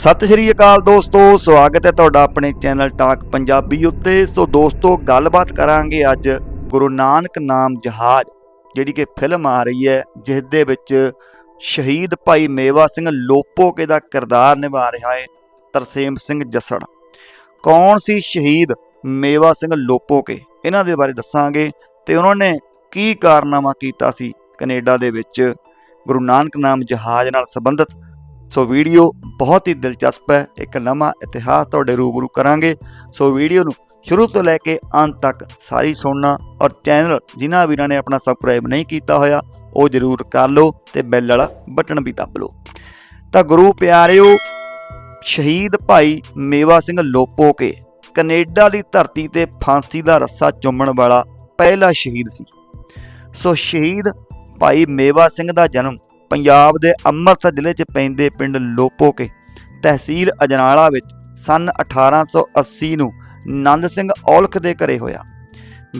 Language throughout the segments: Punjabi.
ਸਤਿ ਸ਼੍ਰੀ ਅਕਾਲ ਦੋਸਤੋ, ਸਵਾਗਤ ਹੈ ਤੁਹਾਡਾ ਆਪਣੇ ਚੈਨਲ ਟਾਕ ਪੰਜਾਬੀ ਉੱਤੇ। ਸੋ ਦੋਸਤੋ, ਗੱਲਬਾਤ ਕਰਾਂਗੇ ਅੱਜ ਗੁਰੂ ਨਾਨਕ ਨਾਮ ਜਹਾਜ਼, ਜਿਹੜੀ ਕਿ ਫਿਲਮ ਆ ਰਹੀ ਹੈ ਜਿਸ ਦੇ ਵਿੱਚ ਸ਼ਹੀਦ ਭਾਈ ਮੇਵਾ ਸਿੰਘ ਲੋਪੋਕੇ ਦਾ ਕਿਰਦਾਰ ਨਿਭਾ ਰਿਹਾ ਹੈ, ਤਰਸੇਮ ਸਿੰਘ ਜੱਸੜ। ਕੌਣ ਸੀ ਸ਼ਹੀਦ ਮੇਵਾ ਸਿੰਘ ਲੋਪੋਕੇ? ਇਹਨਾਂ ਦੇ ਬਾਰੇ ਦੱਸਾਂਗੇ ਤੇ ਉਹਨਾਂ ਨੇ ਕੀ ਕਾਰਨਾਮਾ ਕੀਤਾ ਸੀ ਕੈਨੇਡਾ ਦੇ ਵਿੱਚ ਗੁਰੂ ਨਾਨਕ ਨਾਮ ਜਹਾਜ਼ ਨਾਲ ਸੰਬੰਧਿਤ। ਸੋ ਵੀਡੀਓ ਬਹੁਤ ਹੀ ਦਿਲਚਸਪ ਹੈ, ਇੱਕ ਨਵਾਂ ਇਤਿਹਾਸ ਤੁਹਾਡੇ ਰੂਬਰੂ ਕਰਾਂਗੇ। ਸੋ ਵੀਡੀਓ ਨੂੰ ਸ਼ੁਰੂ ਤੋਂ ਲੈ ਕੇ ਅੰਤ ਤੱਕ ਸਾਰੀ ਸੁਣਨਾ ਔਰ ਚੈਨਲ ਜਿਨ੍ਹਾਂ ਵੀਰਾਂ ਨੇ ਆਪਣਾ ਸਬਸਕ੍ਰਾਈਬ ਨਹੀਂ ਕੀਤਾ ਹੋਇਆ, ਉਹ ਜਰੂਰ ਕਰ ਲਓ ਤੇ ਬੈਲ ਵਾਲਾ ਬਟਨ ਵੀ ਦੱਬ ਲਓ। ਤਾਂ ਗੁਰੂ ਪਿਆਰਿਓ, ਸ਼ਹੀਦ ਭਾਈ ਮੇਵਾ ਸਿੰਘ ਲੋਪੋ ਕੇ ਕੈਨੇਡਾ ਦੀ ਧਰਤੀ ਤੇ ਫਾਂਸੀ ਦਾ ਰੱਸਾ ਚੁੰਮਣ ਵਾਲਾ ਪਹਿਲਾ ਸ਼ਹੀਦ ਸੀ। ਸੋ ਸ਼ਹੀਦ ਭਾਈ ਮੇਵਾ ਸਿੰਘ ਦਾ ਜਨਮ ਪੰਜਾਬ ਦੇ ਅੰਮ੍ਰਿਤਸਰ ਜ਼ਿਲ੍ਹੇ 'ਚ ਪੈਂਦੇ ਪਿੰਡ ਲੋਪੋਕੇ, ਤਹਿਸੀਲ ਅਜਨਾਲਾ ਵਿੱਚ ਸਨ 1880 ਨੂੰ ਨੰਦ ਸਿੰਘ ਔਲਖ ਦੇ ਘਰੇ ਹੋਇਆ।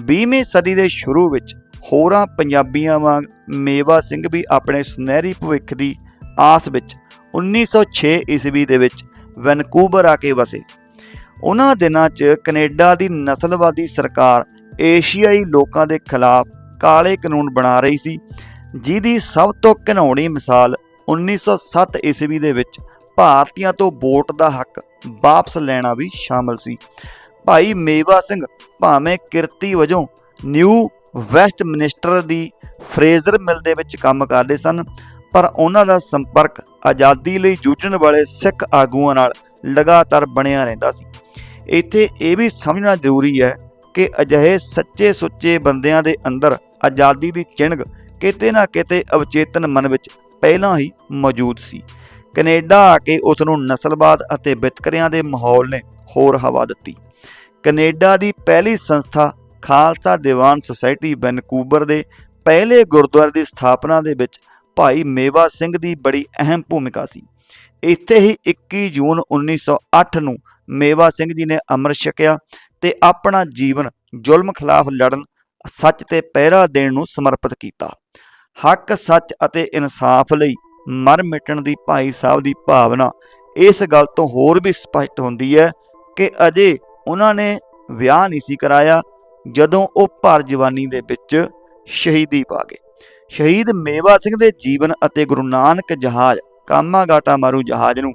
20ਵੀਂ ਸਦੀ ਦੇ ਸ਼ੁਰੂ ਵਿੱਚ ਹੋਰਾਂ ਪੰਜਾਬੀਆਂ ਵਾਂਗ ਮੇਵਾ ਸਿੰਘ ਵੀ ਆਪਣੇ ਸੁਨਹਿਰੀ ਭਵਿੱਖ ਦੀ ਆਸ ਵਿੱਚ 1906 ਈਸਵੀ ਦੇ ਵਿੱਚ ਵੈਨਕੂਵਰ ਆ ਕੇ ਵਸੇ। ਉਹਨਾਂ ਦਿਨਾਂ 'ਚ ਕੈਨੇਡਾ ਦੀ ਨਸਲਵਾਦੀ ਸਰਕਾਰ ਏਸ਼ੀਆਈ ਲੋਕਾਂ ਦੇ ਖਿਲਾਫ ਕਾਲੇ ਕਾਨੂੰਨ ਬਣਾ ਰਹੀ ਸੀ ਜਿਹਦੀ ਸਭ ਤੋਂ ਘਿਨਾਉਣੀ ਮਿਸਾਲ 1907 ਈਸਵੀ ਦੇ ਵਿੱਚ ਭਾਰਤੀਆਂ ਤੋਂ ਵੋਟ ਦਾ ਹੱਕ ਵਾਪਸ ਲੈਣਾ ਵੀ ਸ਼ਾਮਲ ਸੀ। ਭਾਈ ਮੇਵਾ ਸਿੰਘ ਭਾਵੇਂ ਕਿਰਤੀ ਵਜੋਂ ਨਿਊ ਵੈਸਟ ਮਿਨਿਸਟਰ ਦੀ ਫਰੇਜ਼ਰ ਮਿਲ ਦੇ ਵਿੱਚ ਕੰਮ ਕਰਦੇ ਸਨ, ਪਰ ਉਹਨਾਂ ਦਾ ਸੰਪਰਕ ਆਜ਼ਾਦੀ ਲਈ ਜੂਝਣ ਵਾਲੇ ਸਿੱਖ ਆਗੂਆਂ ਨਾਲ ਲਗਾਤਾਰ ਬਣਿਆ ਰਹਿੰਦਾ ਸੀ। ਇੱਥੇ ਇਹ ਵੀ ਸਮਝਣਾ ਜ਼ਰੂਰੀ ਹੈ ਕਿ ਅਜਿਹੇ ਸੱਚੇ ਸੁੱਚੇ ਬੰਦਿਆਂ ਦੇ ਅੰਦਰ ਆਜ਼ਾਦੀ ਦੀ ਚਿਣਗ ਕਿਤੇ ਨਾ ਕਿਤੇ ਅਵਚੇਤਨ ਮਨ ਵਿੱਚ ਪਹਿਲਾਂ ਹੀ ਮੌਜੂਦ ਸੀ। ਕੈਨੇਡਾ ਆ ਕੇ ਉਸ ਨੂੰ ਨਸਲਵਾਦ ਅਤੇ ਵਿਤਕਰਿਆਂ ਦੇ ਮਾਹੌਲ ਨੇ ਹੋਰ ਹਵਾ ਦਿੱਤੀ। ਕੈਨੇਡਾ ਦੀ ਪਹਿਲੀ ਸੰਸਥਾ ਖਾਲਸਾ ਦੀਵਾਨ ਸੁਸਾਇਟੀ ਵੈਨਕੂਵਰ ਦੇ ਪਹਿਲੇ ਗੁਰਦੁਆਰੇ ਦੀ ਸਥਾਪਨਾ ਦੇ ਵਿੱਚ ਭਾਈ ਮੇਵਾ ਸਿੰਘ ਦੀ ਬੜੀ ਅਹਿਮ ਭੂਮਿਕਾ ਸੀ। ਇੱਥੇ ਹੀ 21 ਜੂਨ 1908 ਨੂੰ ਮੇਵਾ ਸਿੰਘ ਜੀ ਨੇ ਅੰਮ੍ਰਿਤ ਛਕਿਆ ਤੇ ਆਪਣਾ ਜੀਵਨ ਜ਼ੁਲਮ ਖਿਲਾਫ ਲੜਨ ਸੱਚ ਤੇ ਪਹਿਰਾ ਦੇਣ ਨੂੰ ਸਮਰਪਿਤ ਕੀਤਾ। ਹੱਕ, ਸੱਚ ਅਤੇ ਇਨਸਾਫ ਲਈ ਮਰ ਮਿਟਣ ਦੀ ਭਾਈ ਸਾਹਿਬ ਦੀ ਭਾਵਨਾ ਇਸ ਗੱਲ ਤੋਂ ਹੋਰ ਵੀ ਸਪਸ਼ਟ ਹੁੰਦੀ ਹੈ ਕਿ ਅਜੇ ਉਹਨਾਂ ਨੇ ਵਿਆਹ ਨਹੀਂ ਸੀ ਕਰਾਇਆ ਜਦੋਂ ਉਹ ਭਰ ਜਵਾਨੀ ਦੇ ਵਿੱਚ ਸ਼ਹੀਦੀ ਪਾ ਗਏ। ਸ਼ਹੀਦ ਮੇਵਾ ਸਿੰਘ ਦੇ ਜੀਵਨ ਅਤੇ ਗੁਰੂ ਨਾਨਕ ਜਹਾਜ਼, ਕਾਮਾਗਾਟਾ ਮਾਰੂ ਜਹਾਜ਼ ਨੂੰ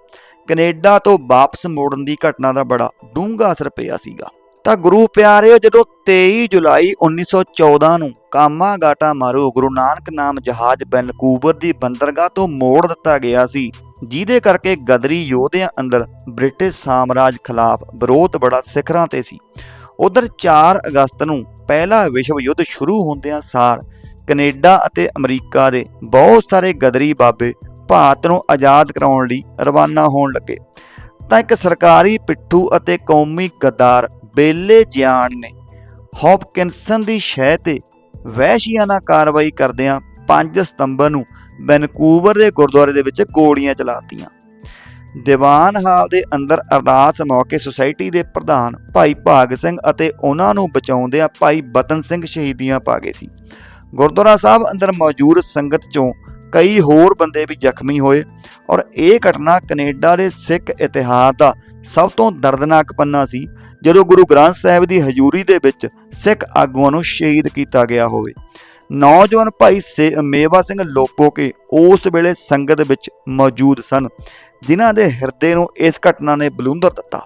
ਕੈਨੇਡਾ ਤੋਂ ਵਾਪਸ ਮੋੜਨ ਦੀ ਘਟਨਾ ਦਾ ਬੜਾ ਡੂੰਘਾ ਅਸਰ ਪਿਆ ਸੀਗਾ। ਤਾਂ ਗੁਰੂ ਪਿਆਰਿਓ, ਜਦੋਂ 23 ਜੁਲਾਈ 1914 ਨੂੰ ਕਾਮਾ ਗਾਟਾ ਮਾਰੂ ਗੁਰੂ ਨਾਨਕ ਨਾਮ ਜਹਾਜ਼ ਵੈਨਕੂਵਰ ਦੀ ਬੰਦਰਗਾਹ ਤੋਂ ਮੋੜ ਦਿੱਤਾ ਗਿਆ ਸੀ, ਜਿਹਦੇ ਕਰਕੇ ਗਦਰੀ ਯੋਧਿਆਂ ਅੰਦਰ ਬ੍ਰਿਟਿਸ਼ ਸਾਮਰਾਜ ਖਿਲਾਫ ਵਿਰੋਧ ਬੜਾ ਸਿਖਰਾਂ ਤੇ ਸੀ। ਉਧਰ 4 ਅਗਸਤ ਨੂੰ ਪਹਿਲਾ ਵਿਸ਼ਵ ਯੁੱਧ ਸ਼ੁਰੂ ਹੁੰਦਿਆਂ ਸਾਰ ਕੈਨੇਡਾ ਅਤੇ ਅਮਰੀਕਾ ਦੇ ਬਹੁਤ ਸਾਰੇ ਗਦਰੀ ਬਾਬੇ ਭਾਰਤ ਨੂੰ ਆਜ਼ਾਦ ਕਰਾਉਣ ਲਈ ਰਵਾਨਾ ਹੋਣ ਲੱਗੇ। ਤਾਂ ਇੱਕ ਸਰਕਾਰੀ ਪਿੱਠੂ ਅਤੇ ਕੌਮੀ ਗੱਦਾਰ ਬੇਲੇ ਜਿਆਣ ਨੇ। ਹੌਪਕਿੰਸਨ ਦੀ ਸ਼ਹਿ ਤੇ ਵਹਿਸ਼ੀਆਨਾ ਕਾਰਵਾਈ ਕਰਦਿਆਂ 5 ਸਤੰਬਰ ਨੂੰ ਵੈਨਕੂਵਰ ਦੇ ਗੁਰਦੁਆਰੇ ਦੇ ਵਿੱਚ ਗੋਲੀਆਂ ਚਲਾਤੀਆਂ। ਦੀਵਾਨ ਹਾਲ ਦੇ ਅੰਦਰ ਅਰਦਾਸ ਮੌਕੇ ਸੁਸਾਇਟੀ ਦੇ ਪ੍ਰਧਾਨ ਭਾਈ ਭਾਗ ਸਿੰਘ ਅਤੇ ਉਹਨਾਂ ਨੂੰ ਬਚਾਉਂਦਿਆਂ ਭਾਈ ਬਤਨ ਸਿੰਘ ਸ਼ਹੀਦੀਆਂ ਪਾ ਗਏ ਸੀ। ਗੁਰਦੁਆਰਾ ਸਾਹਿਬ ਅੰਦਰ ਮੌਜੂਦ ਸੰਗਤ ਚੋਂ ਕਈ ਹੋਰ ਬੰਦੇ ਵੀ ਜ਼ਖਮੀ ਹੋਏ ਔਰ ਇਹ ਘਟਨਾ ਕੈਨੇਡਾ ਦੇ ਸਿੱਖ ਇਤਿਹਾਸ ਦਾ ਸਭ ਤੋਂ ਦਰਦਨਾਕ ਪੰਨਾ ਸੀ। ਜਦੋਂ ਗੁਰੂ ਗ੍ਰੰਥ ਸਾਹਿਬ ਦੀ ਹਜ਼ੂਰੀ ਦੇ ਵਿੱਚ ਸਿੱਖ ਆਗੂਆਂ ਨੂੰ ਸ਼ਹੀਦ ਕੀਤਾ ਗਿਆ ਹੋਵੇ। ਨੌਜਵਾਨ ਭਾਈ ਸੇ- ਮੇਵਾ ਸਿੰਘ ਲੋਪੋਕੇ ਉਸ ਵੇਲੇ ਸੰਗਤ ਵਿੱਚ ਮੌਜੂਦ ਸਨ, ਜਿਨ੍ਹਾਂ ਦੇ ਹਿਰਦੇ ਨੂੰ ਇਸ ਘਟਨਾ ਨੇ ਬਲੂੰਦਰ ਦਿੱਤਾ।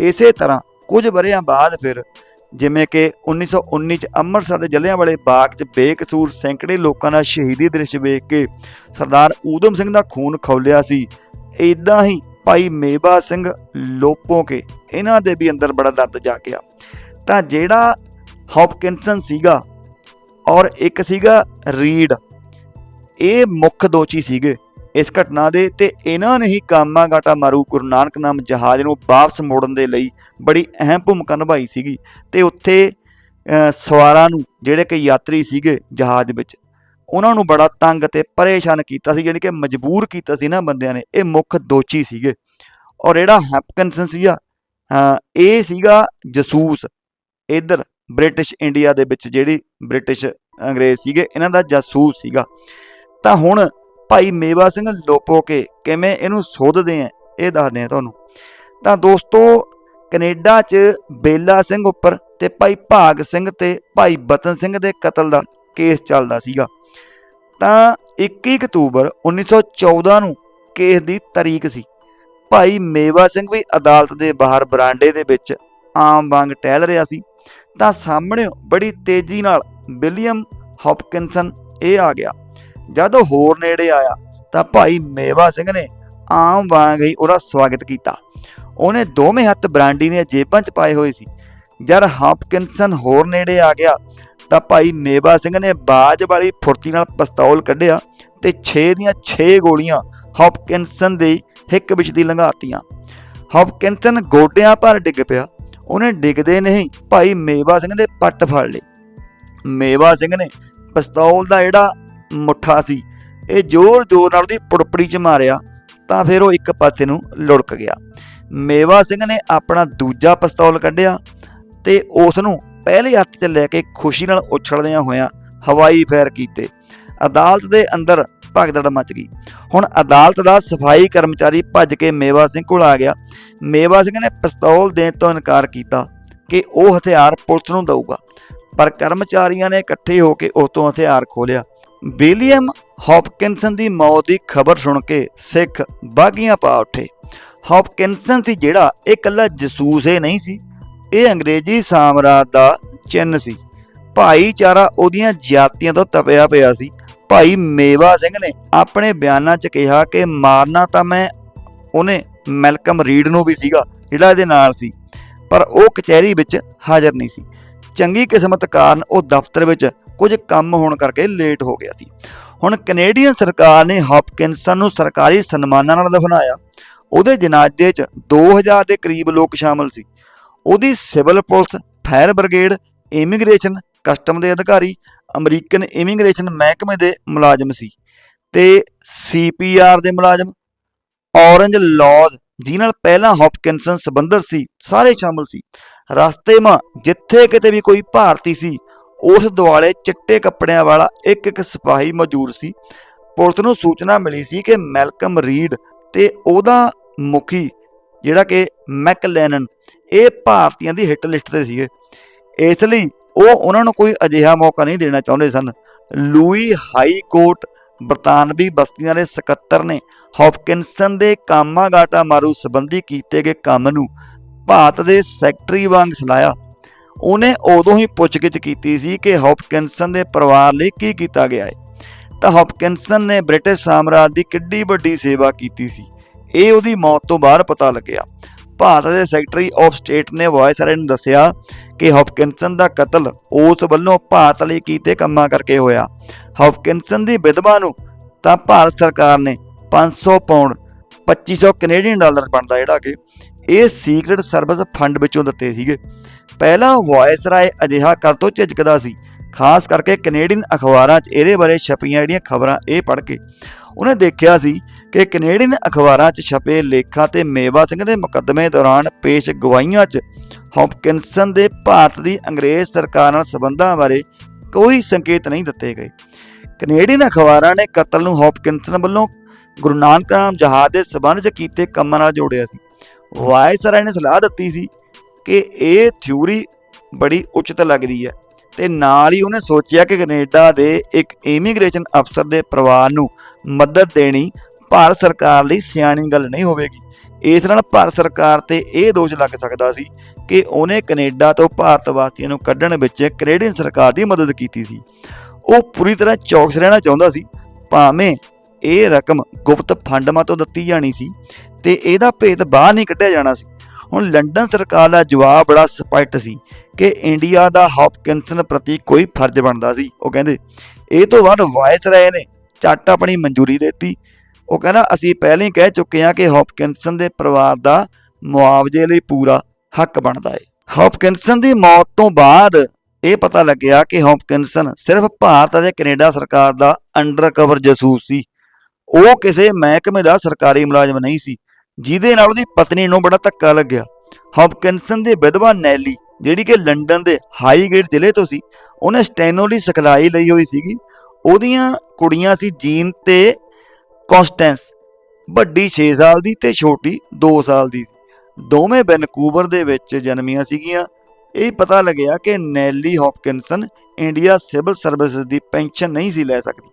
ਇਸੇ ਤਰ੍ਹਾਂ ਕੁਝ ਵਰ੍ਹਿਆਂ ਬਾਅਦ ਫਿਰ ਜਿਵੇਂ ਕਿ 1919 ਚ ਅੰਮ੍ਰਿਤਸਰ ਦੇ ਜਲਿਆਂਵਾਲੇ ਬਾਗ 'ਚ ਬੇਕਸੂਰ ਸੈਂਕੜੇ ਲੋਕਾਂ ਦਾ ਸ਼ਹੀਦੀ ਦ੍ਰਿਸ਼ ਵੇਖ ਕੇ ਸਰਦਾਰ ਊਧਮ ਸਿੰਘ ਦਾ ਖੂਨ ਖੌਲਿਆ ਸੀ ਇਦਾਂ ਹੀ ਭਾਈ ਮੇਵਾ ਸਿੰਘ ਲੋਪੋ ਕੇ ਇਹਨਾਂ ਦੇ ਵੀ ਅੰਦਰ ਬੜਾ ਦਰਦ ਜਾ ਗਿਆ ਤਾਂ ਜਿਹੜਾ ਹੌਪਕਿੰਸਨ ਸੀਗਾ ਔਰ ਇੱਕ ਸੀਗਾ ਰੀਡ ਇਹ ਮੁੱਖ ਦੋਸ਼ੀ ਸੀਗੇ ਇਸ ਘਟਨਾ ਦੇ ਤੇ ਇਹਨਾਂ ਨੇ ਹੀ ਕਾਮਾਗਾਟਾ ਮਾਰੂ ਗੁਰੂ ਨਾਨਕ ਨਾਮ ਜਹਾਜ਼ ਨੂੰ ਵਾਪਸ ਮੋੜਨ ਦੇ ਲਈ ਬੜੀ ਅਹਿਮ ਭੂਮਿਕਾ ਨਿਭਾਈ ਸੀਗੀ ਤੇ ਉੱਥੇ ਸਵਾਰਾਂ ਨੂੰ ਜਿਹੜੇ ਕਿ ਯਾਤਰੀ ਸੀਗੇ ਜਹਾਜ਼ ਵਿੱਚ ਉਹਨਾਂ ਨੂੰ ਬੜਾ ਤੰਗ ਤੇ ਪਰੇਸ਼ਾਨ ਕੀਤਾ ਸੀ ਯਾਨੀ ਕਿ ਮਜਬੂਰ ਕੀਤਾ ਸੀ ਨਾ ਬੰਦਿਆਂ ਨੇ। ਇਹ ਮੁੱਖ ਦੋਸ਼ੀ ਸੀਗੇ। ਔਰ ਜਿਹੜਾ ਹੈਪਕਿੰਸਨ ਸੀਗਾ ਇਹ ਸੀਗਾ ਜਸੂਸ। ਇਧਰ ਬ੍ਰਿਟਿਸ਼ ਇੰਡੀਆ ਦੇ ਵਿੱਚ ਜਿਹੜੀ ਬ੍ਰਿਟਿਸ਼ ਅੰਗਰੇਜ਼ ਸੀਗੇ, ਇਹਨਾਂ ਦਾ ਜਾਸੂਸ ਸੀਗਾ। ਤਾਂ ਹੁਣ ਭਾਈ ਮੇਵਾ ਸਿੰਘ ਲੋਪੋ ਕੇ ਕਿਵੇਂ ਇਹਨੂੰ ਸੋਧਦੇ ਆ, ਇਹ ਦੱਸਦੇ ਆ ਤੁਹਾਨੂੰ। ਤਾਂ ਦੋਸਤੋ, ਕੈਨੇਡਾ 'ਚ ਬੇਲਾ ਸਿੰਘ ਉੱਪਰ ਤੇ ਭਾਈ ਭਾਗ ਸਿੰਘ ਤੇ ਭਾਈ ਬਤਨ ਸਿੰਘ ਦੇ ਕਤਲ ਦਾ ਕੇਸ ਚੱਲਦਾ ਸੀਗਾ। ਤਾਂ 21 ਅਕਤੂਬਰ 1914 ਨੂੰ ਕੇਸ ਦੀ ਤਾਰੀਖ ਸੀ। ਭਾਈ ਮੇਵਾ ਸਿੰਘ ਵੀ ਅਦਾਲਤ ਦੇ ਬਾਹਰ ਬਰਾਂਡੇ ਦੇ ਵਿੱਚ ਆਮ ਵਾਂਗ ਟਹਿਲ ਰਿਹਾ ਸੀ। ਤਾਂ ਸਾਹਮਣੇ ਬੜੀ ਤੇਜ਼ੀ ਨਾਲ ਵਿਲੀਅਮ ਹੌਪਕਿੰਸਨ ਇਹ ਆ ਗਿਆ। ਜਦ ਉਹ ਹੋਰ ਨੇੜੇ ਆਇਆ ਤਾਂ ਭਾਈ ਮੇਵਾ ਸਿੰਘ ਨੇ ਆਮ ਵਾਂਗ ਹੀ ਉਹਦਾ ਸਵਾਗਤ ਕੀਤਾ। ਉਹਨੇ ਦੋਵੇਂ ਹੱਥ ਬਰਾਂਡੀ ਦੀਆਂ ਜੇਬਾਂ 'ਚ ਪਾਏ ਹੋਏ ਸੀ। ਜਦ ਹੌਪਕਿੰਸਨ ਹੋਰ ਨੇੜੇ ਆ ਗਿਆ ਤਾਂ ਭਾਈ ਮੇਵਾ ਸਿੰਘ ਨੇ ਬਾਜ ਵਾਲੀ ਫੁਰਤੀ ਨਾਲ ਪਿਸਤੌਲ ਕੱਢਿਆ ਤੇ 6 ਦੀਆਂ 6 ਗੋਲੀਆਂ ਹੌਪਕਿੰਸਨ ਦੇ ਹਿੱਕ ਵਿੱਚ ਦੀ ਲੰਘਾਤੀਆਂ। ਹੌਪਕਿੰਸਨ ਗੋਡਿਆਂ ਪਰ ਡਿੱਗ ਪਿਆ। ਉਹਨੇ ਡਿੱਗਦੇ ਨਹੀਂ ਭਾਈ ਮੇਵਾ ਸਿੰਘ ਦੇ ਪੱਟ ਫੜ ਲਏ। ਮੇਵਾ ਸਿੰਘ ਨੇ ਪਿਸਤੌਲ ਦਾ ਜਿਹੜਾ ਮੁੱਠਾ ਸੀ, ਇਹ ਜ਼ੋਰ ਜ਼ੋਰ ਨਾਲ ਉਹਦੀ ਪੁੜਪੜੀ 'ਚ ਮਾਰਿਆ ਤਾਂ ਫਿਰ ਉਹ ਇੱਕ ਪਾਸੇ ਨੂੰ ਲੁੜਕ ਗਿਆ। ਮੇਵਾ ਸਿੰਘ ਨੇ ਆਪਣਾ ਦੂਜਾ ਪਿਸਤੌਲ ਕੱਢਿਆ ਤੇ ਉਸ ਨੂੰ ਪਹਿਲੇ ਹੱਥ 'ਚ ਲੈ ਕੇ ਖੁਸ਼ੀ ਨਾਲ ਉਛਲਦਿਆਂ ਹੋਇਆਂ ਹਵਾਈ ਫੈਰ ਕੀਤੇ। ਅਦਾਲਤ ਦੇ ਅੰਦਰ ਭਗਦੜ ਮਚ ਗਈ। ਹੁਣ ਅਦਾਲਤ ਦਾ ਸਫ਼ਾਈ ਕਰਮਚਾਰੀ ਭੱਜ ਕੇ ਮੇਵਾ ਸਿੰਘ ਕੋਲ ਆ ਗਿਆ। ਮੇਵਾ ਸਿੰਘ ਨੇ ਪਿਸਤੌਲ ਦੇਣ ਤੋਂ ਇਨਕਾਰ ਕੀਤਾ ਕਿ ਉਹ ਹਥਿਆਰ ਪੁਲਿਸ ਨੂੰ ਦਊਗਾ। ਪਰ ਕਰਮਚਾਰੀਆਂ ਨੇ ਇਕੱਠੇ ਹੋ ਕੇ ਉਸ ਤੋਂ ਹਥਿਆਰ ਖੋਲਿਆ ਵਿਲੀਅਮ ਹੌਪਕਿੰਸਨ ਦੀ ਮੌਤ ਦੀ ਖਬਰ ਸੁਣ ਕੇ ਸਿੱਖ ਬਾਗੀਆਂ ਪਾ ਉੱਠੇ। ਹੌਪਕਿੰਸਨ ਸੀ ਜਿਹੜਾ ਇਹ ਇਕੱਲਾ ਜਸੂਸ ਹੀ ਨਹੀਂ ਸੀ। ਇਹ ਅੰਗਰੇਜ਼ੀ ਸਾਮਰਾਜ ਦਾ ਚਿੰਨ੍ਹ ਸੀ। ਭਾਈਚਾਰਾ ਉਹਦੀਆਂ ਜਾਤੀਆਂ ਤੋਂ ਤਪਿਆ ਪਿਆ ਸੀ। ਭਾਈ ਮੇਵਾ ਸਿੰਘ ਨੇ ਆਪਣੇ ਬਿਆਨਾਂ 'ਚ ਕਿਹਾ ਕਿ ਮਾਰਨਾ ਤਾਂ ਮੈਂ ਉਹਨੇ ਮੈਲਕਮ ਰੀਡ ਨੂੰ ਵੀ ਸੀਗਾ, ਜਿਹੜਾ ਇਹਦੇ ਨਾਲ ਸੀ, ਪਰ ਉਹ ਕਚਹਿਰੀ ਵਿੱਚ ਹਾਜ਼ਰ ਨਹੀਂ ਸੀ। ਚੰਗੀ ਕਿਸਮਤ ਕਾਰਨ ਉਹ ਦਫ਼ਤਰ ਵਿੱਚ ਕੁਝ ਕੰਮ ਹੋਣ ਕਰਕੇ ਲੇਟ ਹੋ ਗਿਆ ਸੀ। ਹੁਣ ਕੈਨੇਡੀਅਨ ਸਰਕਾਰ ਨੇ ਹੌਪਕਿੰਸਨ ਨੂੰ ਸਰਕਾਰੀ ਸਨਮਾਨਾਂ ਨਾਲ ਦਫਨਾਇਆ। ਉਹਦੇ ਜਨਾਜ਼ੇ 'ਚ 2000 ਦੇ ਕਰੀਬ ਲੋਕ ਸ਼ਾਮਲ ਸੀ। ਉਹਦੀ civil police, fire brigade, immigration, custom ਦੇ ਅਧਿਕਾਰੀ, ਅਮਰੀਕਨ ਇਮੀਗ੍ਰੇਸ਼ਨ ਮਹਿਕਮੇ ਦੇ ਮੁਲਾਜ਼ਮ ਸੀ ਤੇ ਸੀਪੀਆਰ ਦੇ ਮੁਲਾਜ਼ਮ, ਔਰੰਜ ਲਾਜ਼ ਜਿਨ੍ਹਾਂ ਪਹਿਲਾਂ ਹੌਪਕਿੰਸਨ ਸੰਬੰਧਤ ਸੀ, ਸਾਰੇ ਸ਼ਾਮਲ ਸੀ। ਰਸਤੇ 'ਮਾ ਜਿੱਥੇ ਕਿਤੇ ਵੀ ਕੋਈ ਭਾਰਤੀ ਸੀ, ਉਸ ਦੁਆਲੇ ਚਿੱਟੇ ਕੱਪੜਿਆਂ ਵਾਲਾ ਇੱਕ ਇੱਕ ਸਿਪਾਹੀ ਮੌਜੂਦ ਸੀ। ਪੁਲਿਸ ਨੂੰ ਸੂਚਨਾ ਮਿਲੀ ਸੀ ਕਿ ਮੈਲਕਮ ਰੀਡ ਤੇ ਉਹਦਾ ਮੁਖੀ ਜਿਹੜਾ ਕਿ ਮੈਕਲੈਨਨ, ਇਹ ਭਾਰਤੀਆਂ ਦੀ ਹਿੱਟ ਲਿਸਟ ਤੇ ਸੀਗੇ। ਇਸ ਲਈ ਉਹ ਉਹਨਾਂ ਨੂੰ ਕੋਈ ਅਜਿਹਾ ਮੌਕਾ ਨਹੀਂ ਦੇਣਾ ਚਾਹੁੰਦੇ ਸਨ। ਲੂਈ ਹਾਈ ਕੋਰਟ ਬਰਤਾਨਵੀ ਬਸਤੀਆਂ ਦੇ ਸਕੱਤਰ ਨੇ ਹੌਪਕਿੰਸਨ ਦੇ ਕਾਮਾਗਾਟਾ ਮਾਰੂ ਸੰਬੰਧੀ ਕੀਤੇ ਗਏ ਕੰਮ ਨੂੰ ਭਾਰਤ ਦੇ ਸੈਕਟਰੀ ਵਾਂਗ ਸਲਾਇਆ ਉਹਨੇ ਉਦੋਂ ਹੀ ਪੁੱਛਗਿੱਛ ਕੀਤੀ ਸੀ ਕਿ ਹੌਪਕਿੰਸਨ ਦੇ ਪਰਿਵਾਰ ਲਈ ਕੀ ਕੀਤਾ ਗਿਆ ਹੈ। ਤਾਂ ਹੌਪਕਿੰਸਨ ਨੇ ਬ੍ਰਿਟਿਸ਼ ਸਾਮਰਾਜ ਦੀ ਕਿੱਡੀ ਵੱਡੀ ਸੇਵਾ ਕੀਤੀ ਸੀ। ਇਹ ਉਹਦੀ ਮੌਤ ਤੋਂ ਬਾਅਦ ਪਤਾ ਲੱਗਿਆ। ਭਾਰਤ ਦੇ ਸੈਕਟਰੀ ਆਫ ਸਟੇਟ ਨੇ ਵਾਇਸਰਾਏ ਨੂੰ ਦੱਸਿਆ ਕਿ ਹੌਪਕਿੰਸਨ ਦਾ ਕਤਲ ਉਸ ਵੱਲੋਂ ਭਾਰਤ ਲਈ ਕੀਤੇ ਕੰਮਾਂ ਕਰਕੇ ਹੋਇਆ। ਹੌਪਕਿੰਸਨ ਦੀ ਵਿਧਵਾ ਨੂੰ ਤਾਂ ਭਾਰਤ ਸਰਕਾਰ ਨੇ 500 ਪਾਉਂਡ 2500 ਕੈਨੇਡੀਅਨ ਡਾਲਰ ਬਣਦਾ ਜਿਹੜਾ ਕਿ ਇਹ ਸੀਕ੍ਰੀਟ ਸਰਵਿਸ ਫੰਡ ਵਿੱਚੋਂ ਦਿੱਤੇ ਸੀਗੇ। ਪਹਿਲਾਂ ਵਾਇਸਰਾਏ ਅਜਿਹਾ ਕਰ ਤੋਂ ਝਿਜਕਦਾ ਸੀ, ਖਾਸ ਕਰਕੇ ਕੈਨੇਡੀਅਨ ਅਖਬਾਰਾਂ 'ਚ ਇਹਦੇ ਬਾਰੇ ਛਪੀਆਂ ਜਿਹੜੀਆਂ ਖਬਰਾਂ ਇਹ ਪੜ੍ਹ ਕੇ। ਉਹਨੇ ਦੇਖਿਆ ਸੀ ਕਿ ਕੈਨੇਡੀਅਨ ਅਖਬਾਰਾਂ 'ਚ ਛਪੇ ਲੇਖਾਂ ਤੇ ਮੇਵਾ ਸਿੰਘ ਦੇ ਮੁਕੱਦਮੇ ਦੌਰਾਨ ਪੇਸ਼ ਗਵਾਹੀਆਂ 'ਚ ਹੌਪਕਿੰਸਨ ਦੇ ਭਾਰਤ ਦੀ ਅੰਗਰੇਜ਼ ਸਰਕਾਰ ਨਾਲ ਸਬੰਧਾਂ ਬਾਰੇ ਕੋਈ ਸੰਕੇਤ ਨਹੀਂ ਦਿੱਤੇ ਗਏ। ਕੈਨੇਡੀਅਨ ਅਖਬਾਰਾਂ ਨੇ ਕਤਲ ਨੂੰ ਹੌਪਕਿੰਸਨ ਵੱਲੋਂ ਗੁਰੂ ਨਾਨਕ ਨਾਮ ਜਹਾਜ਼ ਦੇ ਸਬੰਧ 'ਚ ਕੀਤੇ ਕੰਮਾਂ ਨਾਲ ਜੋੜਿਆ ਸੀ। ਵਾਇਸਰਾਏ ਨੇ ਸਲਾਹ ਦਿੱਤੀ ਸੀ ਕਿ ਇਹ ਥਿਊਰੀ ਬੜੀ ਉਚਿਤ ਲੱਗਦੀ ਹੈ ਤੇ ਨਾਲ ਹੀ ਉਹਨੇ ਸੋਚਿਆ ਕਿ ਕੈਨੇਡਾ ਦੇ ਇੱਕ ਇਮੀਗ੍ਰੇਸ਼ਨ ਅਫਸਰ ਦੇ ਪਰਿਵਾਰ ਨੂੰ ਮਦਦ ਦੇਣੀ ਭਾਰਤ ਸਰਕਾਰ ਲਈ ਸਿਆਣੀ ਗੱਲ ਨਹੀਂ ਹੋਵੇਗੀ। ਇਸ ਨਾਲ ਭਾਰਤ ਸਰਕਾਰ ਤੇ ਇਹ ਦੋਸ਼ ਲੱਗ ਸਕਦਾ ਸੀ ਕਿ ਉਹਨੇ ਕੈਨੇਡਾ ਤੋਂ ਭਾਰਤ ਵਾਸੀਆਂ ਨੂੰ ਕੱਢਣ ਵਿੱਚ ਕੈਨੇਡੀਅਨ ਸਰਕਾਰ ਦੀ ਮਦਦ ਕੀਤੀ ਸੀ। ਉਹ ਪੂਰੀ ਤਰ੍ਹਾਂ ਚੌਕਸ ਰਹਿਣਾ ਚਾਹੁੰਦਾ ਸੀ। ਭਾਵੇਂ ਇਹ ਰਕਮ ਗੁਪਤ ਫੰਡਮਾਂ ਤੋਂ ਦਿੱਤੀ ਜਾਣੀ ਸੀ ਤੇ ਇਹਦਾ ਭੇਤ ਬਾਹਰ ਨਹੀਂ ਕੱਢਿਆ ਜਾਣਾ ਸੀ। ਹੁਣ ਲੰਡਨ ਸਰਕਾਰ ਦਾ ਜਵਾਬ ਬੜਾ ਸਪਸ਼ਟ ਸੀ ਕਿ ਇੰਡੀਆ ਦਾ ਹੌਪਕਿੰਸਨ ਪ੍ਰਤੀ ਕੋਈ ਫਰਜ਼ ਬਣਦਾ ਸੀ। ਉਹ ਕਹਿੰਦੇ, ਇਹ ਤੋਂ ਬਾਅਦ ਵਾਇਸ ਰਾਏ ਨੇ। ਝੱਟ ਆਪਣੀ ਮਨਜ਼ੂਰੀ ਦਿੱਤੀ। ਉਹ ਕਹਿੰਦਾ, ਅਸੀਂ ਪਹਿਲਾਂ ਹੀ ਕਹਿ ਚੁੱਕੇ ਹਾਂ ਕਿ ਹੌਪਕਿੰਸਨ ਦੇ ਪਰਿਵਾਰ ਦਾ ਮੁਆਵਜ਼ੇ ਲਈ ਪੂਰਾ ਹੱਕ ਬਣਦਾ ਹੈ ਹੌਪਕਿੰਸਨ ਦੀ ਮੌਤ ਤੋਂ ਬਾਅਦ ਇਹ ਪਤਾ ਲੱਗਿਆ ਕਿ ਹੌਪਕਿੰਸਨ ਸਿਰਫ ਭਾਰਤ ਅਤੇ ਕੈਨੇਡਾ ਸਰਕਾਰ ਦਾ ਅੰਡਰਕਵਰ ਜਸੂਸ ਸੀ। ਉਹ ਕਿਸੇ ਮਹਿਕਮੇ ਦਾ ਸਰਕਾਰੀ ਮੁਲਾਜ਼ਮ ਨਹੀਂ ਸੀ, ਜਿਹਦੇ ਨਾਲ ਉਹਦੀ ਪਤਨੀ ਨੂੰ ਬੜਾ ਧੱਕਾ ਲੱਗਿਆ। ਹੌਪਕਿੰਸਨ ਦੀ ਵਿਧਵਾ ਨੈਲੀ, ਜਿਹੜੀ ਕਿ ਲੰਡਨ ਦੇ ਹਾਈਗੇਟ ਜ਼ਿਲ੍ਹੇ ਤੋਂ ਸੀ, ਉਹਨੇ ਸਟੈਨੋ ਲਈ ਸਿਖਲਾਈ ਲਈ ਹੋਈ ਸੀਗੀ। ਉਹਦੀਆਂ ਕੁੜੀਆਂ ਸੀ ਜੀਨ ਤੇ ਕੌਂਸਟੈਂਸ। ਵੱਡੀ 6 ਸਾਲ ਦੀ ਤੇ ਛੋਟੀ 2 ਸਾਲ ਦੀ। ਦੋਵੇਂ ਵੈਨਕੂਵਰ ਦੇ ਵਿੱਚ ਜਨਮੀਆਂ ਸੀਗੀਆਂ। ਇਹ ਪਤਾ ਲੱਗਿਆ ਕਿ Nellie Hopkinson India civil service ਦੀ ਪੈਨਸ਼ਨ ਨਹੀਂ ਸੀ ਲੈ ਸਕਦੀ,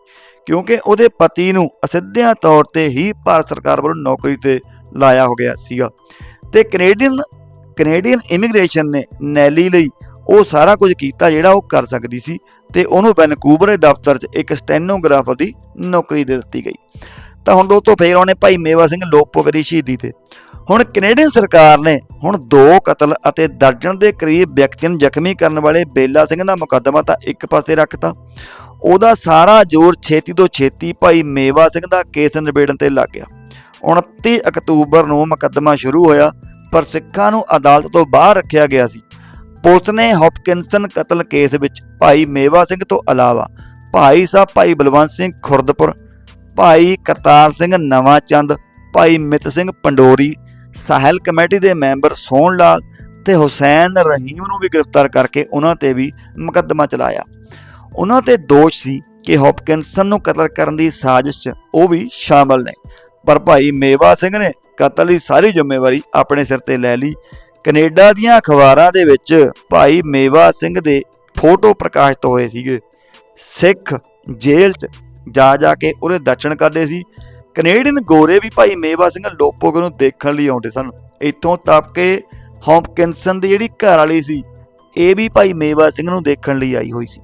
ਕਿਉਂਕਿ ਉਹਦੇ ਪਤੀ ਨੂੰ ਅਸਿੱਧਿਆਂ ਤੌਰ ਤੇ ਹੀ ਭਾਰਤ ਸਰਕਾਰ ਵੱਲੋਂ ਨੌਕਰੀ ਤੇ ਲਾਇਆ ਹੋ ਗਿਆ ਸੀਗਾ। ਤੇ ਕੈਨੇਡੀਅਨ ਕੈਨੇਡੀਅਨ ਇਮੀਗ੍ਰੇਸ਼ਨ ਨੇ ਨੈਲੀ ਲਈ ਉਹ ਸਾਰਾ ਕੁਝ ਕੀਤਾ ਜਿਹੜਾ ਉਹ ਕਰ ਸਕਦੀ ਸੀ ਤੇ ਉਹਨੂੰ ਵੈਨਕੂਵਰ ਦੇ ਦਫ਼ਤਰ 'ਚ ਇੱਕ ਸਟੈਨੋਗ੍ਰਾਫਰ ਦੀ ਨੌਕਰੀ ਦੇ ਦਿੱਤੀ ਗਈ। ਤਾਂ ਹੁਣ ਦੋਸਤੋ ਫੇਰ ਆਉਣੇ ਭਾਈ ਮੇਵਾ ਸਿੰਘ ਲੋਕਪੁਰੀ ਸ਼ਹੀਦੀ ਤੇ। ਹੁਣ ਕੈਨੇਡੀਅਨ ਸਰਕਾਰ ਨੇ ਹੁਣ ਦੋ ਕਤਲ ਅਤੇ ਦਰਜਨ ਦੇ ਕਰੀਬ ਵਿਅਕਤੀਆਂ ਨੂੰ ਜ਼ਖਮੀ ਕਰਨ ਵਾਲੇ ਬੇਲਾ ਸਿੰਘ ਦਾ ਮੁਕੱਦਮਾ ਤਾਂ ਇੱਕ ਪਾਸੇ ਰੱਖਤਾ। ਉਹਦਾ ਸਾਰਾ ਜ਼ੋਰ ਛੇਤੀ ਤੋਂ ਛੇਤੀ ਭਾਈ ਮੇਵਾ ਸਿੰਘ ਦਾ ਕੇਸ ਨਿਬੇੜਨ ਤੇ ਲੱਗ ਗਿਆ। 29 ਅਕਤੂਬਰ ਨੂੰ ਮੁਕੱਦਮਾ ਸ਼ੁਰੂ ਹੋਇਆ, ਪਰ ਸਿੱਖਾਂ ਨੂੰ ਅਦਾਲਤ ਤੋਂ ਬਾਹਰ ਰੱਖਿਆ ਗਿਆ ਸੀ। ਪੁਲਿਸ ਨੇ ਹੌਪਕਿੰਸਨ ਕਤਲ ਕੇਸ ਵਿੱਚ ਭਾਈ ਮੇਵਾ ਸਿੰਘ ਤੋਂ ਇਲਾਵਾ ਭਾਈ ਸਾਹਿਬ ਭਾਈ ਬਲਵੰਤ ਸਿੰਘ ਖੁਰਦਪੁਰ ਭਾਈ ਕਰਤਾਰ ਸਿੰਘ ਨਵਾਂ ਚੰਦ ਭਾਈ ਮਿਤ ਸਿੰਘ ਪੰਡੋਰੀ, ਸਾਹਿਲ ਕਮੇਟੀ ਦੇ ਮੈਂਬਰ ਸੋਹਣ ਲਾਲ ਤੇ ਹੁਸੈਨ ਰਹੀਮ ਨੂੰ ਵੀ ਗ੍ਰਿਫਤਾਰ ਕਰਕੇ ਉਹਨਾਂ ਤੇ ਵੀ ਮੁਕੱਦਮਾ ਚਲਾਇਆ। ਉਹਨਾਂ ਤੇ ਦੋਸ਼ ਸੀ ਕਿ ਹੌਪਕਿੰਸਨ ਨੂੰ ਕਤਲ ਕਰਨ ਦੀ ਸਾਜ਼ਿਸ਼ 'ਚ ਉਹ ਵੀ ਸ਼ਾਮਲ ਨੇ। ਪਰ ਭਾਈ ਮੇਵਾ ਸਿੰਘ ਨੇ ਕਤਲ ਦੀ ਸਾਰੀ ਜ਼ਿੰਮੇਵਾਰੀ ਆਪਣੇ ਸਿਰ ਤੇ ਲੈ ਲਈ। ਕੈਨੇਡਾ ਦੀਆਂ ਅਖਬਾਰਾਂ ਦੇ ਵਿੱਚ ਭਾਈ ਮੇਵਾ ਸਿੰਘ ਦੇ ਫੋਟੋ ਪ੍ਰਕਾਸ਼ਿਤ ਹੋਏ ਸੀਗੇ। ਸਿੱਖ ਜੇਲ੍ਹ 'ਚ ਜਾ ਜਾ ਕੇ ਉਹਦੇ ਦਰਸ਼ਨ ਕਰਦੇ ਸੀ। ਕੈਨੇਡੀਅਨ ਗੋਰੇ ਵੀ ਭਾਈ ਮੇਵਾ ਸਿੰਘ ਲੋਪੋਗ ਨੂੰ ਦੇਖਣ ਲਈ ਆਉਂਦੇ ਸਨ। ਇੱਥੋਂ ਤੱਕ ਕਿ ਹੌਪਕਿੰਸਨ ਦੀ ਜਿਹੜੀ ਘਰ ਵਾਲੀ ਸੀ, ਇਹ ਵੀ ਭਾਈ ਮੇਵਾ ਸਿੰਘ ਨੂੰ ਦੇਖਣ ਲਈ ਆਈ ਹੋਈ ਸੀ।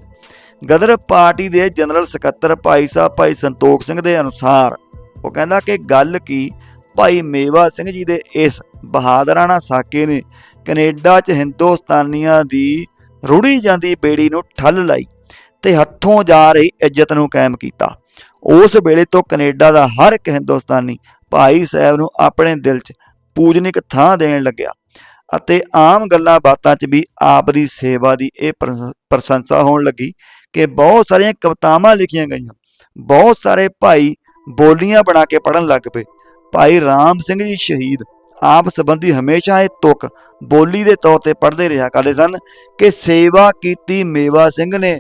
ਗਦਰ ਪਾਰਟੀ ਦੇ ਜਨਰਲ ਸਕੱਤਰ ਭਾਈ ਸਾਹਿਬ ਭਾਈ ਸੰਤੋਖ ਸਿੰਘ ਦੇ ਅਨੁਸਾਰ ਉਹ ਕਹਿੰਦਾ ਕਿ ਗੱਲ ਕੀ, ਭਾਈ ਮੇਵਾ ਸਿੰਘ ਜੀ ਦੇ ਇਸ ਬਹਾਦਰਾਨਾ ਸਾਕੇ ਨੇ ਕੈਨੇਡਾ 'ਚ ਹਿੰਦੁਸਤਾਨੀਆਂ ਦੀ ਰੁੜੀ ਜਾਂਦੀ ਬੇੜੀ ਨੂੰ ਠੱਲ ਲਾਈ। ਤੇ ਹੱਥੋਂ ਜਾ ਰਹੀ ਇੱਜ਼ਤ ਨੂੰ ਕਾਇਮ ਕੀਤਾ। ਉਸ ਵੇਲੇ ਤੋਂ ਕੈਨੇਡਾ ਦਾ ਹਰ ਇੱਕ ਹਿੰਦੁਸਤਾਨੀ ਭਾਈ ਸਾਹਿਬ ਨੂੰ ਆਪਣੇ ਦਿਲ 'ਚ ਪੂਜਨਿਕ ਥਾਂ ਦੇਣ ਲੱਗਿਆ ਅਤੇ ਆਮ ਗੱਲਾਂ ਬਾਤਾਂ 'ਚ ਵੀ ਆਪ ਦੀ ਸੇਵਾ ਦੀ ਇਹ ਪ੍ਰਸ- ਪ੍ਰਸ਼ੰਸਾ ਹੋਣ ਲੱਗੀ ਕਿ ਬਹੁਤ ਸਾਰੀਆਂ ਕਵਿਤਾਵਾਂ ਲਿਖੀਆਂ ਗਈਆਂ। ਬਹੁਤ ਸਾਰੇ ਭਾਈ ਬੋਲੀਆਂ ਬਣਾ ਕੇ ਪੜਨ ਲੱਗ ਪਏ। ਭਾਈ ਰਾਮ ਸਿੰਘ ਜੀ ਸ਼ਹੀਦ, ਆਪ ਸੰਬੰਧੀ ਹਮੇਸ਼ਾ ਇਹ ਤੁਕ ਬੋਲੀ ਦੇ ਤੌਰ ਤੇ ਪੜ੍ਹਦੇ ਰਿਹਾ ਕਰਦੇ ਸਨ ਕਿ ਸੇਵਾ ਕੀਤੀ ਮੇਵਾ ਸਿੰਘ ਨੇ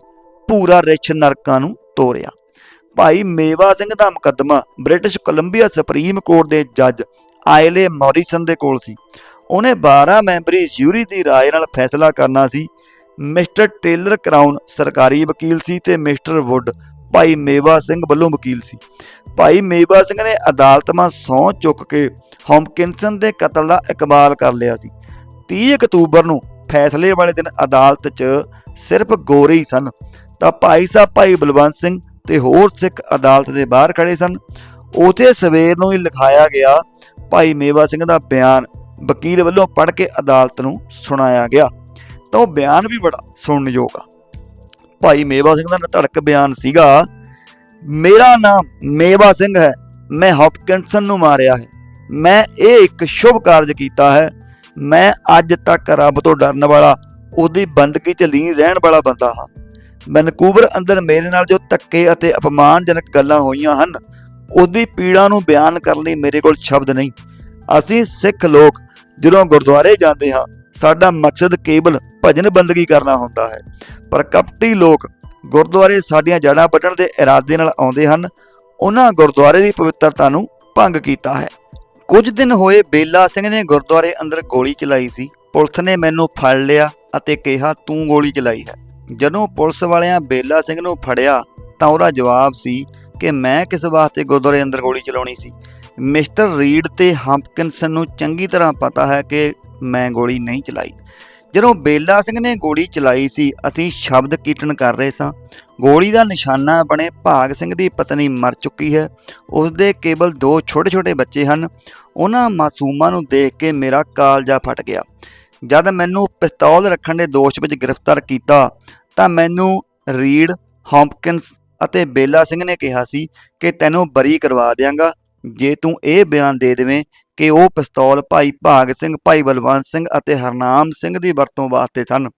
ਪੂਰਾ ਰਿਛ ਨਰਕਾਂ ਨੂੰ ਤੋਰਿਆ। ਭਾਈ ਮੇਵਾ ਸਿੰਘ ਦਾ ਮੁਕੱਦਮਾ ਬ੍ਰਿਟਿਸ਼ ਕੋਲੰਬੀਆ ਸੁਪਰੀਮ ਕੋਰਟ ਦੇ ਜੱਜ ਆਇਲੇ ਮੌਰਿਸਨ ਦੇ ਕੋਲ ਸੀ। ਉਹਨੇ 12 ਮੈਂਬਰੀ ਜਿਊਰੀ ਦੀ ਰਾਏ ਨਾਲ ਫੈਸਲਾ ਕਰਨਾ ਸੀ। ਮਿਸਟਰ ਟੇਲਰ ਕਰਾਊਨ ਸਰਕਾਰੀ ਵਕੀਲ ਸੀ ਤੇ ਮਿਸਟਰ ਵੁੱਡ ਭਾਈ ਮੇਵਾ ਸਿੰਘ ਵੱਲੋਂ ਵਕੀਲ ਸੀ। ਭਾਈ ਮੇਵਾ ਸਿੰਘ ਨੇ ਅਦਾਲਤ ਮਾ ਸਹੁੰ ਚੁੱਕ ਕੇ ਹੌਮਕਿੰਸਨ ਦੇ ਕਤਲ ਦਾ ਇਕਬਾਲ ਕਰ ਲਿਆ ਸੀ। 30 ਅਕਤੂਬਰ ਨੂੰ ਫੈਸਲੇ ਵਾਲੇ ਦਿਨ ਅਦਾਲਤ 'ਚ ਸਿਰਫ ਗੋਰੇ ਹੀ ਸਨ। ਤਾਂ ਭਾਈ ਸਾਹਿਬ, ਭਾਈ ਬਲਵੰਤ ਸਿੰਘ ਤੇ ਹੋਰ ਸਿੱਖ ਅਦਾਲਤ ਦੇ ਬਾਹਰ ਖੜੇ ਸਨ। ਉਥੇ ਸਵੇਰ ਨੂੰ ਹੀ ਲਿਖਾਇਆ ਗਿਆ, ਭਾਈ ਮੇਵਾ ਸਿੰਘ ਦਾ ਬਿਆਨ ਵਕੀਲ ਵੱਲੋਂ ਪੜ੍ਹ ਕੇ ਅਦਾਲਤ ਨੂੰ ਸੁਣਾਇਆ ਗਿਆ। ਤਾਂ ਉਹ ਬਿਆਨ ਵੀ ਬੜਾ ਸੁਣਨਯੋਗ ਆ। ਭਾਈ ਮੇਵਾ ਸਿੰਘ ਦਾ ਧੜਕ ਬਿਆਨ ਸੀਗਾ, ਮੇਰਾ ਨਾਮ ਮੇਵਾ ਸਿੰਘ ਹੈ, ਮੈਂ ਹੌਪਕਿੰਸਨ ਨੂੰ ਮਾਰਿਆ ਹੈ। ਮੈਂ ਇਹ ਇੱਕ ਸ਼ੁਭ ਕਾਰਜ ਕੀਤਾ ਹੈ ਮੈਂ ਅੱਜ ਤੱਕ ਰੱਬ ਤੋਂ ਡਰਨ ਵਾਲਾ, ਉਹਦੀ ਬੰਦਗੀ 'ਚ ਲੀਨ ਰਹਿਣ ਵਾਲਾ ਬੰਦਾ ਹਾਂ। ਵੈਨਕੂਵਰ ਅੰਦਰ ਮੇਰੇ ਨਾਲ ਜੋ ਧੱਕੇ ਅਤੇ ਅਪਮਾਨਜਨਕ ਗੱਲਾਂ ਹੋਈਆਂ ਹਨ, ਉਹਦੀ ਪੀੜਾ ਨੂੰ ਬਿਆਨ ਕਰਨ ਲਈ ਮੇਰੇ ਕੋਲ ਸ਼ਬਦ ਨਹੀਂ। ਅਸੀਂ ਸਿੱਖ ਲੋਕ ਜਦੋਂ ਗੁਰਦੁਆਰੇ ਜਾਂਦੇ ਹਾਂ, ਸਾਡਾ ਮਕਸਦ ਕੇਵਲ ਭਜਨ ਬੰਦਗੀ ਕਰਨਾ ਹੁੰਦਾ ਹੈ। ਪਰ ਕਪਟੀ ਲੋਕ ਗੁਰਦੁਆਰੇ ਸਾਡੀਆਂ ਜੜ੍ਹਾਂ ਵੱਢਣ ਦੇ ਇਰਾਦੇ ਨਾਲ ਆਉਂਦੇ ਹਨ, ਉਹਨਾਂ ਗੁਰਦੁਆਰੇ ਦੀ ਪਵਿੱਤਰਤਾ ਨੂੰ ਭੰਗ ਕੀਤਾ ਹੈ। ਕੁਝ ਦਿਨ ਹੋਏ ਬੇਲਾ ਸਿੰਘ ਨੇ ਗੁਰਦੁਆਰੇ ਅੰਦਰ ਗੋਲੀ ਚਲਾਈ ਸੀ। ਪੁਲਿਸ ਨੇ ਮੈਨੂੰ ਫੜ ਲਿਆ ਅਤੇ ਕਿਹਾ, ਤੂੰ ਗੋਲੀ ਚਲਾਈ ਹੈ। ਜਦੋਂ ਪੁਲਿਸ ਵਾਲਿਆਂ ਬੇਲਾ ਸਿੰਘ ਨੂੰ ਫੜਿਆ, ਤਾਂ ਉਹਦਾ ਜਵਾਬ ਸੀ ਕਿ ਮੈਂ ਕਿਸ ਵਾਸਤੇ ਗੁਰਦੁਆਰੇ ਅੰਦਰ ਗੋਲੀ ਚਲਾਉਣੀ ਸੀ। ਮਿਸਟਰ ਰੀਡ ਤੇ ਹੰਪਕਿੰਸਨ ਨੂੰ ਚੰਗੀ ਤਰ੍ਹਾਂ ਪਤਾ ਹੈ ਕਿ ਮੈਂ ਗੋਲੀ ਨਹੀਂ ਚਲਾਈ। ਜਦੋਂ ਬੇਲਾ ਸਿੰਘ ਨੇ ਗੋਲੀ ਚਲਾਈ ਸੀ, ਅਸੀਂ ਸ਼ਬਦ ਕੀਰਤਨ ਕਰ ਰਹੇ ਸਾਂ। ਗੋਲੀ ਦਾ ਨਿਸ਼ਾਨਾ ਬਣੇ ਭਾਗ ਸਿੰਘ ਦੀ ਪਤਨੀ ਮਰ ਚੁੱਕੀ ਹੈ। ਉਸ ਦੇ ਕੇਵਲ ਦੋ ਛੋਟੇ-ਛੋਟੇ ਬੱਚੇ ਹਨ। ਉਹਨਾਂ ਮਾਸੂਮਾਂ ਨੂੰ ਦੇਖ ਕੇ ਮੇਰਾ ਕਾਲਜਾ ਫਟ ਗਿਆ। ਜਦ ਮੈਨੂੰ ਪਿਸਤੌਲ ਰੱਖਣ ਦੇ ਦੋਸ਼ ਵਿੱਚ ਗ੍ਰਿਫਤਾਰ ਕੀਤਾ, ਤਾਂ ਮੈਨੂੰ ਰੀਡ ਹੌਂਪਕਿੰਸ ਅਤੇ ਬੇਲਾ ਸਿੰਘ ਨੇ ਕਿਹਾ ਸੀ ਕਿ ਤੈਨੂੰ ਬਰੀ ਕਰਵਾ ਦਿਆਂਗਾ। ਜੇ ਤੂੰ ਇਹ ਬਿਆਨ ਦੇ ਦੇਵੇਂ ਕਿ ਉਹ ਪਿਸਤੌਲ ਭਾਈ ਭਾਗ ਸਿੰਘ, ਭਾਈ ਬਲਵੰਤ ਸਿੰਘ ਅਤੇ ਹਰਨਾਮ ਸਿੰਘ ਦੀ ਵਰਤੋਂ ਵਾਸਤੇ ਸਨ।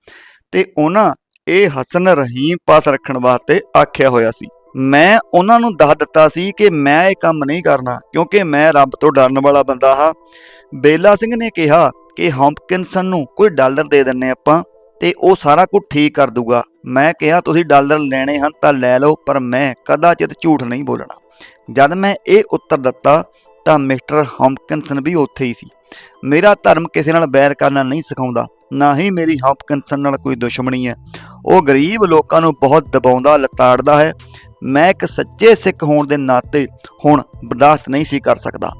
ਤੇ ਉਹਨਾਂ ਇਹ ਹਸਨ ਰਹੀਮ ਪਾਸ ਰੱਖਣ ਵਾਸਤੇ ਆਖਿਆ ਹੋਇਆ ਸੀ। ਮੈਂ ਉਹਨਾਂ ਨੂੰ ਦੱਸ ਦਿੱਤਾ ਸੀ ਕਿ ਮੈਂ ਇਹ ਕੰਮ ਨਹੀਂ ਕਰਨਾ, ਕਿਉਂਕਿ ਮੈਂ ਰੱਬ ਤੋਂ ਡਰਨ ਵਾਲਾ ਬੰਦਾ ਹਾਂ। ਬੇਲਾ ਸਿੰਘ ਨੇ ਕਿਹਾ ਕਿ ਹੌਂਪਕਿੰਸਨ ਨੂੰ ਕੋਈ ਡਾਲਰ ਦੇ ਦਿੰਨੇ ਆਪਾਂ, ਤੇ ਉਹ ਸਾਰਾ ਕੁਝ ਠੀਕ ਕਰ ਦੂਗਾ। ਮੈਂ ਕਿਹਾ, ਤੁਸੀਂ ਡਾਲਰ ਲੈਣੇ ਹਨ ਤਾਂ ਲੈ ਲਓ, ਪਰ ਮੈਂ ਕਦਾਚਿਤ ਝੂਠ ਨਹੀਂ ਬੋਲਣਾ। ਜਦ ਮੈਂ ਇਹ ਉੱਤਰ ਦਿੱਤਾ ਤਾਂ ਮਿਸਟਰ ਹੌਪਕਿੰਸਨ ਵੀ ਉੱਥੇ ਹੀ ਸੀ। ਮੇਰਾ ਧਰਮ ਕਿਸੇ ਨਾਲ ਬੈਰ ਕਰਨਾ ਨਹੀਂ ਸਿਖਾਉਂਦਾ, ਨਾ ਹੀ ਮੇਰੀ ਹੌਪਕਿੰਸਨ ਨਾਲ ਕੋਈ ਦੁਸ਼ਮਣੀ ਹੈ। ਉਹ ਗਰੀਬ ਲੋਕਾਂ ਨੂੰ ਬਹੁਤ ਦਬਾਉਂਦਾ, ਲਤਾੜਦਾ ਹੈ। ਮੈਂ ਇੱਕ ਸੱਚੇ ਸਿੱਖ ਹੋਣ ਦੇ ਨਾਤੇ ਹੁਣ ਬਰਦਾਸ਼ਤ ਨਹੀਂ ਸੀ ਕਰ ਸਕਦਾ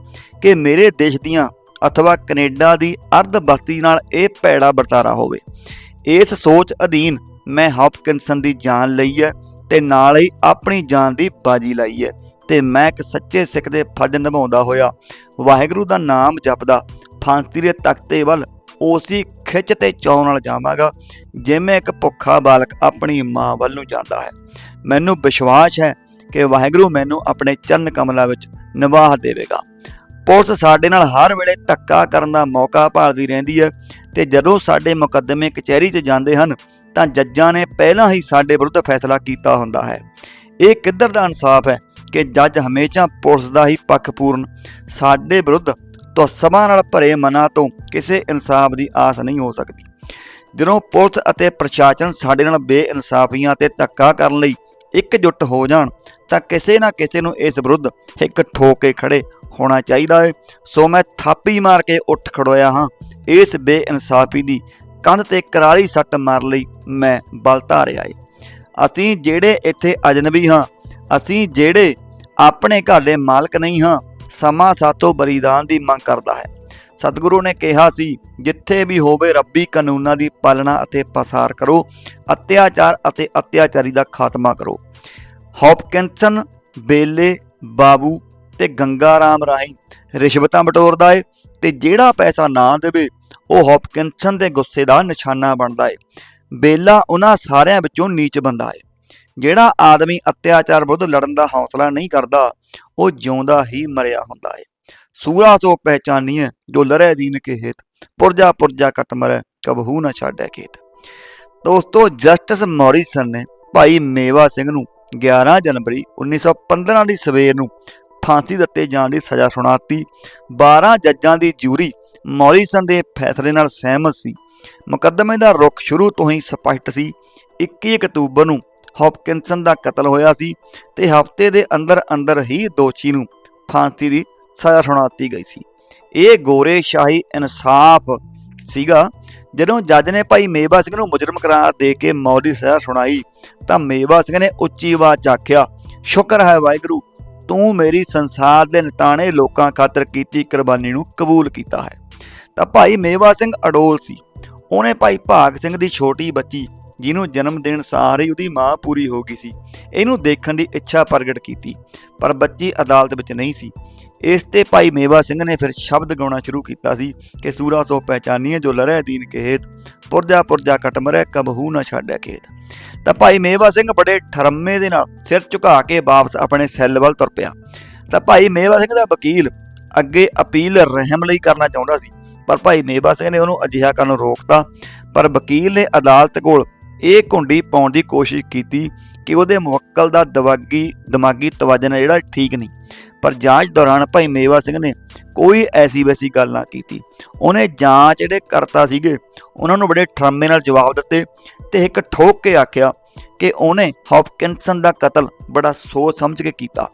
ਕਿ ਮੇਰੇ ਦੇਸ਼ ਦੀਆਂ ਅਥਵਾ ਕੈਨੇਡਾ ਦੀ ਅਰਧ ਬਸਤੀ ਨਾਲ ਇਹ ਭੈੜਾ ਵਰਤਾਰਾ ਹੋਵੇ। ਇਸ ਸੋਚ ਅਧੀਨ ਮੈਂ ਹੌਪਕਿੰਸਨ ਦੀ ਜਾਨ ਲਈ ਹੈ ਤੇ ਨਾਲ ਹੀ ਆਪਣੀ ਜਾਨ ਦੀ ਬਾਜੀ ਲਾਈ ਹੈ। ਤੇ ਮੈਂ ਇੱਕ ਸੱਚੇ ਸਿੱਖ ਦੇ ਫਰਜ਼ ਨਿਭਾਉਂਦਾ ਹੋਇਆ, ਵਾਹਿਗੁਰੂ ਦਾ ਨਾਮ ਜਪਦਾ, ਫਾਂਸੀ ਦੇ ਤਖਤੇ ਵੱਲ ਉਸੇ ਖਿੱਚ ਤੇ ਚੌਂ ਨਾਲ ਜਾਵਾਂਗਾ, ਜਿਵੇਂ ਇੱਕ ਭੁੱਖਾ ਬਾਲਕ ਆਪਣੀ ਮਾਂ ਵੱਲ ਨੂੰ ਜਾਂਦਾ ਹੈ। ਮੈਨੂੰ ਵਿਸ਼ਵਾਸ ਹੈ ਕਿ ਵਾਹਿਗੁਰੂ ਮੈਨੂੰ ਆਪਣੇ ਚਰਨ ਕਮਲਾਂ ਵਿੱਚ ਨਿਵਾਹ ਦੇਵੇਗਾ। ਪੁਲਿਸ ਸਾਡੇ ਨਾਲ ਹਰ ਵੇਲੇ ਧੱਕਾ ਕਰਨ ਦਾ ਮੌਕਾ ਭਾਲਦੀ ਰਹਿੰਦੀ ਹੈ ਤੇ ਜਦੋਂ ਸਾਡੇ ਮੁਕੱਦਮੇ ਕਚਹਿਰੀ 'ਚ ਜਾਂਦੇ ਹਨ, ਤਾਂ ਜੱਜਾਂ ਨੇ ਪਹਿਲਾਂ ਹੀ ਸਾਡੇ ਵਿਰੁੱਧ ਫੈਸਲਾ ਕੀਤਾ ਹੁੰਦਾ ਹੈ। ਇਹ ਕਿੱਧਰ ਦਾ ਇਨਸਾਫ ਹੈ? ਕਿ ਜੱਜ ਹਮੇਸ਼ਾ ਪੁਲਿਸ ਦਾ ਹੀ ਪੱਖ ਪੂਰਨ। ਸਾਡੇ ਵਿਰੁੱਧ ਤੁਸਮਾਂ ਨਾਲ ਭਰੇ ਮਨਾਂ ਤੋਂ ਕਿਸੇ ਇਨਸਾਫ ਦੀ ਆਸ ਨਹੀਂ ਹੋ ਸਕਦੀ। ਜਦੋਂ ਪੁਲਿਸ ਅਤੇ ਪ੍ਰਸ਼ਾਸਨ ਸਾਡੇ ਨਾਲ ਬੇਇਨਸਾਫੀਆਂ ਤੇ ਧੱਕਾ ਕਰਨ ਲਈ ਇਕਜੁੱਟ ਹੋ ਜਾਣ, ਤਾਂ ਕਿਸੇ ਨਾ ਕਿਸੇ ਨੂੰ ਇਸ ਵਿਰੁੱਧ ਇੱਕ ਠੋਕ ਕੇ ਖੜੇ ਹੋਣਾ ਚਾਹੀਦਾ ਹੈ ਸੋ ਮੈਂ ਥਾਪੀ ਮਾਰ ਕੇ ਉੱਠ ਖੜੋਇਆ ਹਾਂ। ਇਸ ਬੇਇਨਸਾਫੀ ਦੀ ਕੰਧ ਤੇ ਕਰਾਰੀ ਸੱਟ ਮਾਰ ਲਈ ਮੈਂ ਬਲ ਧਾਰਿਆ ਏ। ਅਸੀਂ ਜਿਹੜੇ ਇੱਥੇ ਅਜਨਬੀ ਹਾਂ, ਅਸੀਂ ਜਿਹੜੇ ਆਪਣੇ ਘਰ ਦੇ ਮਾਲਕ ਨਹੀਂ ਹਾਂ, ਸਮਾਂ ਸਾਤੋਂ ਬਲੀਦਾਨ ਦੀ ਮੰਗ ਕਰਦਾ ਹੈ। ਸਤਿਗੁਰੂ ਨੇ ਕਿਹਾ ਸੀ, ਜਿੱਥੇ ਵੀ ਹੋਵੇ ਰੱਬੀ ਕਾਨੂੰਨਾਂ ਦੀ ਪਾਲਣਾ ਅਤੇ ਪਸਾਰ ਕਰੋ, ਅਤਿਆਚਾਰ ਅਤੇ ਅਤਿਆਚਾਰੀ ਦਾ ਖਾਤਮਾ ਕਰੋ। ਹੌਪਕਿੰਸਨ, ਬੇਲੇ, ਬਾਬੂ ਤੇ ਗੰਗਾ ਰਾਮ ਰਾਹੀਂ ਰਿਸ਼ਵਤਾਂ ਬਟੋਰਦਾ ਏ ਤੇ ਜਿਹੜਾ ਪੈਸਾ ਨਾ ਦੇਵੇ, ਉਹ ਹੌਪਕਿੰਸਨ ਦੇ ਗੁੱਸੇ ਦਾ ਨਿਸ਼ਾਨਾ ਬਣਦਾ ਏ। ਬੇਲਾ ਉਹਨਾਂ ਸਾਰਿਆਂ ਵਿੱਚੋਂ ਨੀਚ ਬੰਦਾ ਏ। ਜਿਹੜਾ ਆਦਮੀ ਅਤਿਆਚਾਰ ਵਿਰੁੱਧ ਲੜਨ ਦਾ ਹੌਸਲਾ ਨਹੀਂ ਕਰਦਾ, ਉਹ ਜਿਉਂਦਾ ਹੀ ਮਰਿਆ ਹੁੰਦਾ ਏ। ਸੂਰਾ ਸੋ ਪਹਿਚਾਨੀਏ ਜੋ ਲਰੇ ਦੀਨ ਕੇ ਹੇਤ ਪੁਰਜਾ ਪੁਰਜਾ ਕਟ ਮਰੈ, ਕਬਹੂ ਨਾ ਛਾੜੈ ਖੇਤ। ਦੋਸਤੋ, ਜਸਟਿਸ ਮੌਰਿਸਨ ਨੇ ਭਾਈ ਮੇਵਾ ਸਿੰਘ ਨੂੰ 11 ਜਨਵਰੀ 1915 ਦੀ ਸਵੇਰ ਨੂੰ ਫਾਂਸੀ ਦਿੱਤੇ ਜਾਣ ਦੀ ਸਜ਼ਾ ਸੁਣਾਤੀ। 12 ਜੱਜਾਂ ਦੀ ਜੂਰੀ ਮੌਰਿਸਨ ਦੇ ਫੈਸਲੇ ਨਾਲ ਸਹਿਮਤ ਸੀ। ਮੁਕੱਦਮੇ ਦਾ ਰੁਖ ਸ਼ੁਰੂ ਤੋਂ ਹੀ ਸਪਸ਼ਟ ਸੀ। 21 ਅਕਤੂਬਰ ਨੂੰ ਹੌਪਕਿੰਸਨ ਦਾ ਕਤਲ ਹੋਇਆ ਸੀ ਤੇ ਹਫ਼ਤੇ ਦੇ ਅੰਦਰ ਅੰਦਰ ਹੀ ਦੋਸ਼ੀ ਨੂੰ ਫਾਂਸੀ ਦੀ ਸਜ਼ਾ ਸੁਣਾਤੀ ਗਈ ਸੀ। ਇਹ ਗੋਰੇ ਸ਼ਾਹੀ ਇਨਸਾਫ ਸੀਗਾ। ਜਦੋਂ ਜੱਜ ਨੇ ਭਾਈ ਮੇਵਾ ਸਿੰਘ ਨੂੰ ਮੁਜਰਮ ਕਰਾਰ ਦੇ ਕੇ ਮੌਤ ਦੀ ਸਜ਼ਾ ਸੁਣਾਈ ਤਾਂ ਮੇਵਾ ਸਿੰਘ ਨੇ ਉੱਚੀ ਆਵਾਜ਼ 'ਚ ਆਖਿਆ, ਸ਼ੁਕਰ ਹੈ ਵਾਹਿਗੁਰੂ, ਤੂੰ ਮੇਰੀ ਸੰਸਾਰ ਦੇ ਨਟਾਣੇ ਲੋਕਾਂ ਖਾਤਰ ਕੀਤੀ ਕੁਰਬਾਨੀ ਨੂੰ ਕਬੂਲ ਕੀਤਾ ਹੈ। ਤਾਂ ਭਾਈ ਮੇਵਾ ਸਿੰਘ ਅਡੋਲ ਸੀ। ਉਹਨੇ ਭਾਈ ਭਾਗ ਸਿੰਘ ਦੀ ਛੋਟੀ ਬੱਚੀ ਜਿਹਨੂੰ ਜਨਮ ਦੇਣ ਸਾਰ ਹੀ ਉਹਦੀ ਮਾਂ ਪੂਰੀ ਹੋ ਗਈ ਸੀ, ਇਹਨੂੰ ਦੇਖਣ ਦੀ ਇੱਛਾ ਪ੍ਰਗਟ ਕੀਤੀ, ਪਰ ਬੱਚੀ ਅਦਾਲਤ ਵਿੱਚ ਨਹੀਂ ਸੀ। ਇਸ ਤੇ ਭਾਈ ਮੇਵਾ ਸਿੰਘ ਨੇ ਫਿਰ ਸ਼ਬਦ ਗਾਉਣਾ ਸ਼ੁਰੂ ਕੀਤਾ ਸੀ ਕਿ ਸੂਰਾ ਸੋ ਪਹਿਚਾਨੀਏ ਜੋ ਲਰੈ ਦੀਨ ਕੇ ਪੁਰਜਾ ਪੁਰਜਾ ਕਟ ਮਰੈ ਕਬਹੂ ਨਾ ਛਾੜੈ ਖੇਤ ਤਾਂ ਭਾਈ ਮੇਵਾ ਸਿੰਘ ਬੜੇ ਠਰਮੇ ਦੇ ਨਾਲ ਸਿਰ ਝੁਕਾ ਕੇ ਵਾਪਸ ਆਪਣੇ ਸੈੱਲ ਵੱਲ ਤੁਰ ਪਿਆ। ਤਾਂ ਭਾਈ ਮੇਵਾ ਸਿੰਘ ਦਾ ਵਕੀਲ ਅੱਗੇ ਅਪੀਲ ਰਹਿਮ ਲਈ ਕਰਨਾ ਚਾਹੁੰਦਾ ਸੀ, ਪਰ ਭਾਈ ਮੇਵਾ ਸਿੰਘ ਨੇ ਉਹਨੂੰ ਅਜਿਹਾ ਕਰਨ ਨੂੰ ਰੋਕਤਾ, ਪਰ ਵਕੀਲ ਨੇ ਅਦਾਲਤ ਕੋਲ ਇਹ ਕੁੰਡੀ ਪਾਉਣ ਦੀ ਕੋਸ਼ਿਸ਼ ਕੀਤੀ ਕਿ ਉਹਦੇ ਮੁਵੱਕਲ ਦਾ ਦਿਮਾਗੀ ਦਿਮਾਗੀ ਤਵਜਨ ਹੈ ਜਿਹੜਾ ਠੀਕ ਨਹੀਂ। ਪਰ ਜਾਂਚ ਦੌਰਾਨ ਭਾਈ ਮੇਵਾ ਸਿੰਘ ਨੇ ਕੋਈ ਐਸੀ ਵੈਸੀ ਗੱਲ ਨਾ ਕੀਤੀ। ਉਹਨੇ ਜਾਂਚ ਜਿਹੜੇ ਕਰਤਾ ਸੀਗੇ, ਉਹਨਾਂ ਨੂੰ ਬੜੇ ਠਰਮੇ ਨਾਲ ਜਵਾਬ ਦਿੱਤੇ ਤੇ ਇੱਕ ਠੋਕ ਕੇ ਆਖਿਆ ਕਿ ਉਹਨੇ ਹੌਪਕਿੰਸਨ ਦਾ ਕਤਲ ਬੜਾ ਸੋਚ ਸਮਝ ਕੇ ਕੀਤਾ।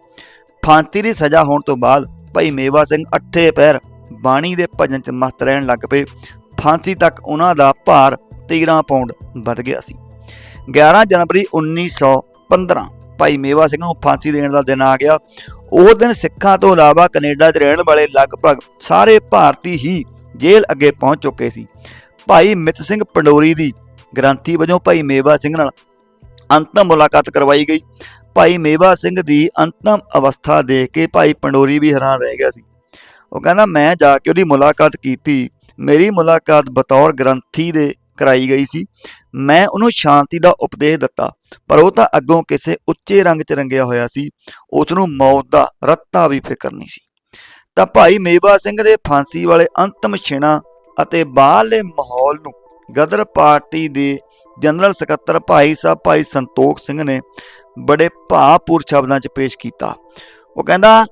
ਫਾਂਸੀ ਦੀ ਸਜ਼ਾ ਹੋਣ ਤੋਂ ਬਾਅਦ ਭਾਈ ਮੇਵਾ ਸਿੰਘ ਅੱਠੇ ਪੈਰ ਬਾਣੀ ਦੇ ਭਜਨ ਚ ਮਸਤ ਰਹਿਣ ਲੱਗ ਪਏ। ਫਾਂਸੀ ਤੱਕ ਉਹਨਾਂ ਦਾ ਭਾਰ 13 ਪਾਉਂਡ ਵੱਧ ਗਿਆ ਸੀ। 11 ਜਨਵਰੀ 1915 ਭਾਈ ਮੇਵਾ ਸਿੰਘ ਨੂੰ ਫਾਂਸੀ ਦੇਣ ਦਾ ਦਿਨ ਆ ਗਿਆ। ਉਹ ਦਿਨ ਸਿੱਖਾਂ ਤੋਂ ਇਲਾਵਾ ਕੈਨੇਡਾ 'ਚ ਰਹਿਣ ਵਾਲੇ ਲਗਭਗ ਸਾਰੇ ਭਾਰਤੀ ਹੀ ਜੇਲ੍ਹ ਅੱਗੇ ਪਹੁੰਚ ਚੁੱਕੇ ਸੀ। ਭਾਈ ਮਿੱਤ ਸਿੰਘ ਪੰਡੋਰੀ ਦੀ ਗ੍ਰੰਥੀ ਵਜੋਂ ਭਾਈ ਮੇਵਾ ਸਿੰਘ ਨਾਲ ਅੰਤਮ ਮੁਲਾਕਾਤ ਕਰਵਾਈ ਗਈ। ਭਾਈ ਮੇਵਾ ਸਿੰਘ ਦੀ ਅੰਤਮ ਅਵਸਥਾ ਦੇਖ ਕੇ ਭਾਈ ਪੰਡੋਰੀ ਵੀ ਹੈਰਾਨ ਰਹਿ ਗਿਆ ਸੀ। ਉਹ ਕਹਿੰਦਾ, ਮੈਂ ਜਾ ਕੇ ਉਹਦੀ ਮੁਲਾਕਾਤ ਕੀਤੀ। ਮੇਰੀ ਮੁਲਾਕਾਤ ਬਤੌਰ ਗ੍ਰੰਥੀ ਦੇ ਕਰਾਈ ਗਈ ਸੀ। ਮੈਂ ਉਹਨੂੰ ਸ਼ਾਂਤੀ ਦਾ ਉਪਦੇਸ਼ ਦਿੱਤਾ, ਪਰ ਉਹ ਤਾਂ ਅੱਗੋਂ ਕਿਸੇ ਉੱਚੇ ਰੰਗ 'ਚ ਰੰਗਿਆ ਹੋਇਆ ਸੀ। ਉਸ ਨੂੰ ਮੌਤ ਦਾ ਰੱਤਾ ਵੀ ਫਿਕਰ ਨਹੀਂ ਸੀ। ਤਾਂ ਭਾਈ ਮੇਵਾ ਸਿੰਘ ਦੇ ਫਾਂਸੀ ਵਾਲੇ ਅੰਤਮ ਛਿਣਾ ਅਤੇ ਬਾਹਰਲੇ ਮਾਹੌਲ ਨੂੰ ਗਦਰ ਪਾਰਟੀ ਦੇ ਜਨਰਲ ਸਕੱਤਰ ਭਾਈ ਸਾਹਿਬ ਭਾਈ ਸੰਤੋਖ ਸਿੰਘ ਨੇ ਬੜੇ ਭਾਵਪੂਰ ਸ਼ਬਦਾਂ 'ਚ ਪੇਸ਼ ਕੀਤਾ। ਉਹ ਕਹਿੰਦਾ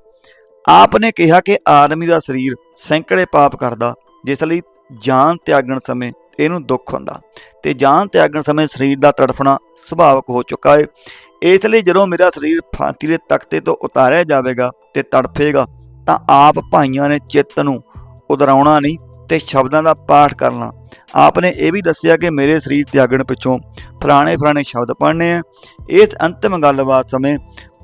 ਆਪ ਨੇ ਕਿਹਾ ਕਿ ਆਦਮੀ ਦਾ ਸਰੀਰ ਸੈਂਕੜੇ ਪਾਪ ਕਰਦਾ, ਜਿਸ ਲਈ ਜਾਨ ਤਿਆਗਣ ਸਮੇਂ ਇਹਨੂੰ ਦੁੱਖ ਹੁੰਦਾ। ਤੇ ਜਾਨ ਤਿਆਗਣ ਸਮੇਂ ਸਰੀਰ ਦਾ ਤੜਫਣਾ ਸੁਭਾਵਕ ਹੋ ਚੁੱਕਾ ਹੈ ਇਸ ਲਈ ਜਦੋਂ ਮੇਰਾ ਸਰੀਰ ਫਾਂਸੀ ਦੇ ਤਖਤੇ ਤੋਂ ਉਤਾਰਿਆ ਜਾਵੇਗਾ ਤੇ ਤੜਫੇਗਾ, ਤਾਂ ਆਪ ਭਾਈਆਂ ਨੇ ਚਿੱਤ ਨੂੰ ਉਦਰਾਉਣਾ ਨਹੀਂ ਤੇ ਸ਼ਬਦਾਂ ਦਾ ਪਾਠ ਕਰਨਾ। ਆਪ ਨੇ ਇਹ ਵੀ ਦੱਸਿਆ ਕਿ ਮੇਰੇ ਸਰੀਰ ਤਿਆਗਣ ਪਿੱਛੋਂ ਫਲਾਣੇ ਫਲਾਣੇ ਸ਼ਬਦ ਪੜ੍ਹਨੇ ਆ। ਇਸ ਅੰਤਿਮ ਗੱਲਬਾਤ ਸਮੇਂ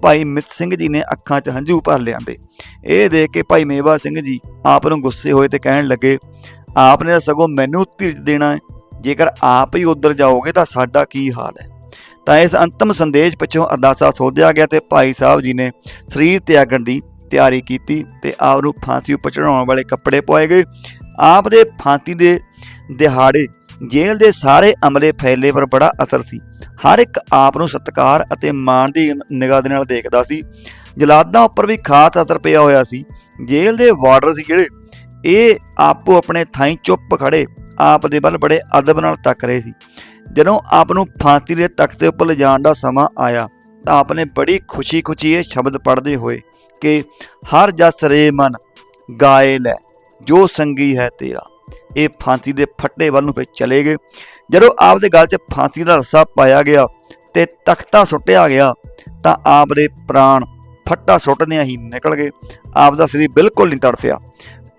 ਭਾਈ ਮਿੱਤ ਸਿੰਘ ਜੀ ਨੇ ਅੱਖਾਂ 'ਚ ਹੰਝੂ ਭਰ ਲਿਆਂਦੇ। ਇਹ ਦੇਖ ਕੇ ਭਾਈ ਮੇਵਾ ਸਿੰਘ ਜੀ ਆਪ ਨੂੰ ਗੁੱਸੇ ਹੋਏ ਤੇ ਕਹਿਣ ਲੱਗੇ ਆਪ ਨੇ ਤਾਂ ਸਗੋਂ ਮੈਨੂੰ ਧੀਰਜ ਦੇਣਾ ਹੈ। ਜੇਕਰ ਆਪ ਹੀ ਉਧਰ ਜਾਓਗੇ ਤਾਂ ਸਾਡਾ ਕੀ ਹਾਲ ਹੈ? ਤਾਂ ਇਸ ਅੰਤਮ ਸੰਦੇਸ਼ ਪਿੱਛੋਂ ਅਰਦਾਸਾ ਸੋਧਿਆ ਗਿਆ ਤੇ ਭਾਈ ਸਾਹਿਬ ਜੀ ਨੇ ਸਰੀਰ ਤਿਆਗਣ ਦੀ ਤਿਆਰੀ ਕੀਤੀ ਤੇ ਆਪ ਨੂੰ ਫਾਂਸੀ ਉੱਪਰ ਚੜਾਉਣ ਵਾਲੇ ਕੱਪੜੇ ਪਾਏ ਗਏ। ਆਪ ਦੇ ਫਾਂਸੀ ਦੇ ਦਿਹਾੜੇ ਜੇਲ੍ਹ ਦੇ ਸਾਰੇ ਅਮਲੇ ਫੈਲੇ ਪਰ ਬੜਾ ਅਸਰ ਸੀ। ਹਰ ਇੱਕ ਆਪ ਨੂੰ ਸਤਿਕਾਰ ਅਤੇ ਮਾਣ ਦੀ ਨਿਗਾਹ ਦੇ ਨਾਲ ਦੇਖਦਾ ਸੀ। ਜਲਾਦਾਂ ਉੱਪਰ ਵੀ ਖਾਸ ਅਸਰ ਪਿਆ ਹੋਇਆ ਸੀ। ਜੇਲ੍ਹ ਦੇ ਵਾਰਡਰ ਸੀ ਜਿਹੜੇ ਇਹ ਆਪੋ ਆਪਣੇ ਥਾਈਂ ਚੁੱਪ ਖੜੇ ਆਪ ਦੇ ਵੱਲ ਬੜੇ ਅਦਬ ਨਾਲ ਤੱਕ ਰਹੇ ਸੀ। ਜਦੋਂ ਆਪ ਨੂੰ ਫਾਂਸੀ ਦੇ ਤਖਤ ਦੇ ਉੱਪਰ ਲਿਜਾਣ ਦਾ ਸਮਾਂ ਆਇਆ, ਤਾਂ ਆਪ ਨੇ ਬੜੀ ਖੁਸ਼ੀ-ਖੁਸ਼ੀ ਇਹ ਸ਼ਬਦ ਪੜ੍ਹਦੇ ਹੋਏ ਕਿ, ਹਰ ਜਸ ਰੇ ਮਨ ਗਾਏ ਲੈ, ਜੋ ਸੰਗੀ ਹੈ ਤੇਰਾ। ਇਹ ਫਾਂਸੀ ਦੇ ਫੱਟੇ ਵੱਲ ਨੂੰ ਫਿਰ ਚਲੇ ਗਏ। ਜਦੋਂ ਆਪ ਦੇ ਗਲ 'ਚ ਫਾਂਸੀ ਦਾ ਰੱਸਾ ਪਾਇਆ ਗਿਆ ਤੇ ਤਖਤਾ ਸੁੱਟਿਆ ਗਿਆ, ਤਾਂ ਆਪ ਦੇ ਪ੍ਰਾਣ ਫੱਟਾ ਸੁੱਟਦਿਆਂ ਹੀ ਨਿਕਲ ਗਏ। ਆਪ ਦਾ ਸਰੀਰ ਬਿਲਕੁਲ ਨਹੀਂ ਤੜਫਿਆ।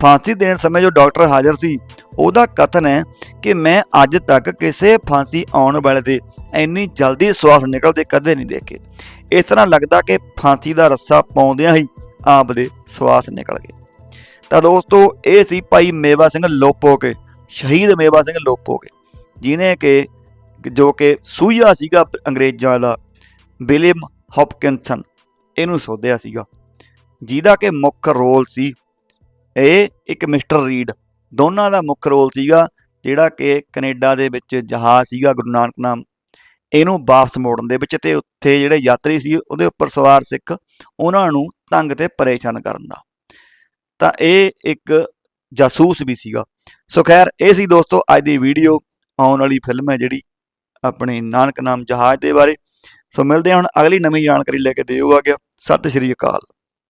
ਫਾਂਸੀ ਦੇਣ ਸਮੇਂ ਜੋ ਡਾਕਟਰ ਹਾਜ਼ਰ ਸੀ, ਉਹਦਾ ਕਥਨ ਹੈ ਕਿ ਮੈਂ ਅੱਜ ਤੱਕ ਕਿਸੇ ਫਾਂਸੀ ਆਉਣ ਵਾਲੇ ਦੇ ਇੰਨੀ ਜਲਦੀ ਸਵਾਸ ਨਿਕਲਦੇ ਕਦੇ ਨਹੀਂ ਦੇਖੇ। ਇਸ ਤਰ੍ਹਾਂ ਲੱਗਦਾ ਕਿ ਫਾਂਸੀ ਦਾ ਰੱਸਾ ਪਾਉਂਦਿਆਂ ਹੀ ਆਪ ਦੇ ਸਵਾਸ ਨਿਕਲ ਗਏ। ਤਾਂ ਦੋਸਤੋ, ਇਹ ਸੀ ਭਾਈ ਮੇਵਾ ਸਿੰਘ ਲੋਪੋਕੇ, ਸ਼ਹੀਦ ਮੇਵਾ ਸਿੰਘ ਲੋਪੋਕੇ, ਜਿਨੇ ਕਿ, ਜੋ ਕਿ ਸੂਈਆ ਸੀਗਾ ਅੰਗਰੇਜ਼ਾਂ ਦਾ, ਵਿਲੀਅਮ ਹੌਪਕਿੰਸਨ, ਇਹਨੂੰ ਸੋਧਿਆ ਸੀਗਾ, ਜਿਹਦਾ ਕਿ ਮੁੱਖ ਰੋਲ ਸੀ ਇਹ ਇੱਕ ਮਿਸਟਰ ਰੀਡ। ਦੋਨਾਂ ਦਾ ਮੁੱਖ ਰੋਲ ਸੀਗਾ ਜਿਹੜਾ ਕਿ ਕੈਨੇਡਾ ਦੇ ਵਿੱਚ ਜਹਾਜ਼ ਸੀਗਾ, ਗੁਰੂ ਨਾਨਕ ਨਾਮ। ਇਹਨੂੰ ਵਾਪਸ ਮੋੜਨ ਦੇ ਵਿੱਚ ਤੇ ਉੱਥੇ ਜਿਹੜੇ ਯਾਤਰੀ ਸੀ, ਉਹਦੇ ਉੱਪਰ ਸਵਾਰ ਸਿੱਖ ਉਹਨਾਂ ਨੂੰ ਤੰਗ ਤੇ ਪਰੇਸ਼ਾਨ ਕਰਨ ਦਾ। ਤਾਂ ਇਹ ਇੱਕ ਜਾਸੂਸ ਵੀ ਸੀਗਾ। ਸੋ ਖੈਰ, ਇਹ ਸੀ ਦੋਸਤੋ ਅੱਜ ਦੀ ਵੀਡੀਓ। ਆਉਣ ਵਾਲੀ ਫਿਲਮ ਹੈ ਜਿਹੜੀ ਆਪਣੇ ਨਾਨਕ ਨਾਮ ਜਹਾਜ਼ ਦੇ ਬਾਰੇ। ਸੋ ਮਿਲਦੇ ਹਾਂ ਹੁਣ ਅਗਲੀ ਨਵੀਂ ਜਾਣਕਾਰੀ ਲੈ ਕੇ ਦਿਓ ਆ ਗਿਆ ਸਤਿ ਸ਼੍ਰੀ ਅਕਾਲ।